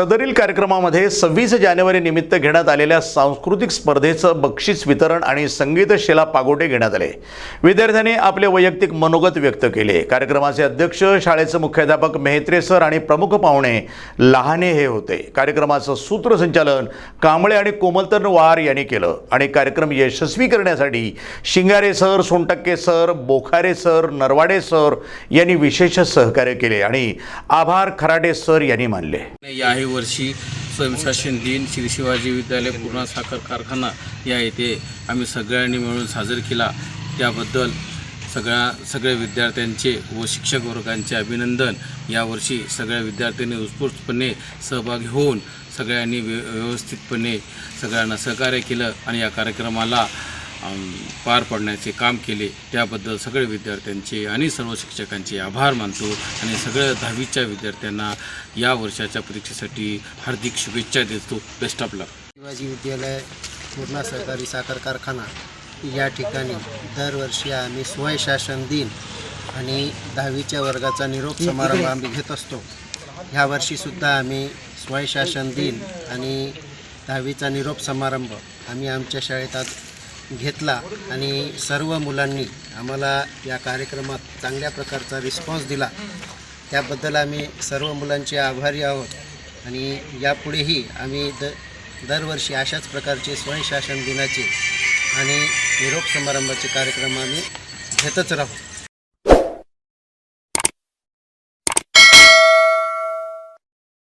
सदरील कार्यक्रमामध्ये सव्वीस जानेवारी निमित्त घेण्यात आलेल्या सांस्कृतिक स्पर्धेचं बक्षीस वितरण आणि संगीतशिला पागोटे घेण्यात आले. विद्यार्थ्यांनी आपले वैयक्तिक मनोगत व्यक्त केले. कार्यक्रमाचे अध्यक्ष शाळेचे मुख्याध्यापक मेहत्रे सर आणि प्रमुख पाहुणे लहाने हे होते. कार्यक्रमाचं सूत्रसंचालन कांबळे आणि कोमलतन वार यांनी केलं आणि कार्यक्रम यशस्वी करण्यासाठी Shingare sir Sontakke sir Bokhare sir Narwade sir यांनी विशेष सहकार्य केले आणि आभार खराटे सर यांनी मानले. याही वर्षी स्वयंशासन दिन श्री शिवाजी विद्यालय पूर्णा साखर कारखाना या येथे आम्ही सगळ्यांनी मिळून साजर केला. त्याबद्दल सगळ्या सगळ्या विद्यार्थ्यांचे व शिक्षक वर्गांचे अभिनंदन. यावर्षी सगळ्या विद्यार्थ्यांनी उत्स्फूर्तपणे सहभागी होऊन सगळ्यांनी व्य व्यवस्थितपणे सगळ्यांना सहकार्य केलं आणि या कार्यक्रमाला पार पाडण्याचे काम केले त्याबद्दल सगळे विद्यार्थ्यांचे आणि सर्व शिक्षकांचे आभार मानतो आणि सगळ्या दहावीच्या विद्यार्थ्यांना या वर्षाच्या परीक्षेसाठी हार्दिक शुभेच्छा देतो. बेस्ट ऑफ लक शिवाजी विद्यालय पूर्णा सहकारी साखर कारखाना या ठिकाणी दरवर्षी आम्ही स्वयशासन दिन आणि दहावीच्या वर्गाचा निरोप समारंभ आम्ही घेत असतो. ह्या वर्षीसुद्धा आम्ही स्वयंशासन दिन आणि दहावीचा निरोप समारंभ आम्ही आमच्या शाळेत आज घेतला आणि सर्व मुलांनी आम्हाला या कार्यक्रमात चांगल्या प्रकारचा रिस्पॉन्स दिला. त्याबद्दल आम्ही सर्व मुलांचे आभारी आहोत आणि यापुढेही आम्ही द दरवर्षी अशाच प्रकारचे स्वयंशासन दिनाचे आणि निरोप समारंभाचे कार्यक्रम आम्ही घेतच राहू.